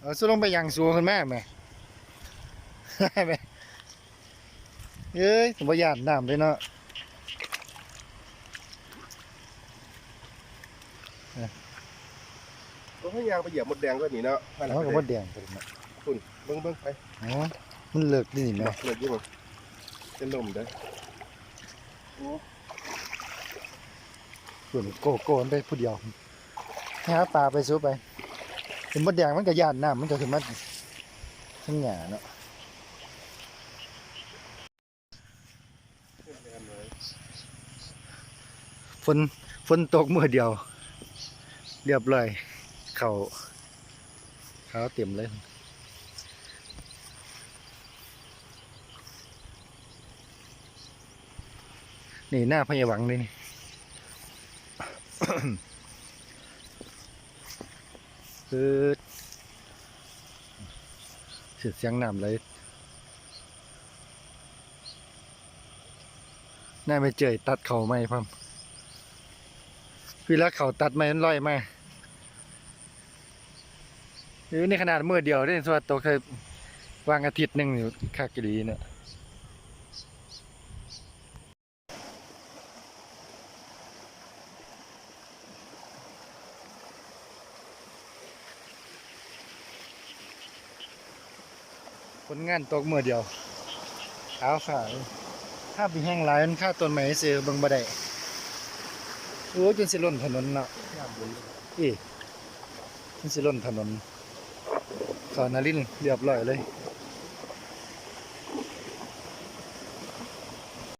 เอาสู้ลงไปยังสูงขึ้นแม่แม่แม่เอ้ยผมบ่ยานน้ำเลยเนาะต้องให้ยางไปเหยียบมดแดงก็หนีเนาะแล้วก็บ่แดงไปเนาะคุณเบิ้งเบิ้งไปอ๋อมันเลิกดีนี่แม่มาเลยยิ่งเป็นลมเด้อส่วนโกโก้มันไปผู้เดียวหาปลาไปสู้ไป เป็นมดแดงมันก็ย่านน้ำมันก็ขึ้นมาทั้งหญ้าเนาะฝนฝนตกเมื้อเดียว เรียบร้อย เขาเขาเต็มเลยนี่หน้าพยาหวังเลยนี่ คือเสียงเสียงน้ำเลยน่าไปเจยตัดเข่าไหมพัมพี่ละเข่าตัดไม้มันลอยมาอยู่ในขนาดมือเดียวได้สวัสดิ์ตกเคยวางอาทิตย์หนึ่งอยู่คากรีเนี่ย ผลงานตกมือเดียวขาวขาวถ้าปีแห้งหลายมันค่าต้นไม้ซื้อเบิ่งบ่ได้โอ้ยจนสิล้นถนนเนาะอีจนสิล้นถนนเขานารินทร์เรียบร้อยเลย